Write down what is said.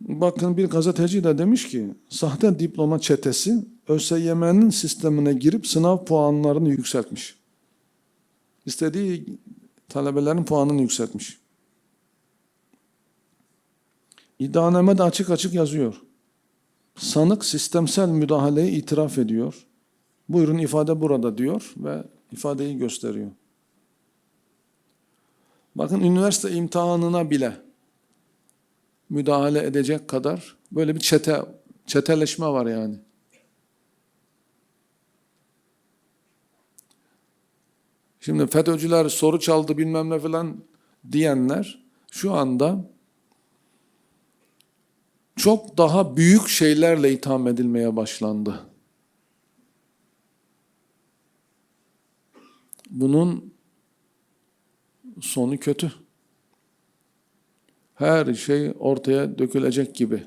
Bakın bir gazeteci de demiş ki sahte diploma çetesi ÖSYM'nin sistemine girip sınav puanlarını yükseltmiş. İstediği talebelerin puanını yükseltmiş. İddianamede açık açık yazıyor. Sanık sistemsel müdahaleyi itiraf ediyor. Buyurun ifade burada diyor ve ifadeyi gösteriyor. Bakın üniversite imtihanına bile müdahale edecek kadar böyle bir çete çeteleşme var yani. Şimdi FETÖ'cüler soru çaldı bilmem ne falan diyenler şu anda çok daha büyük şeylerle itham edilmeye başlandı. Bunun sonu kötü. Her şey ortaya dökülecek gibi.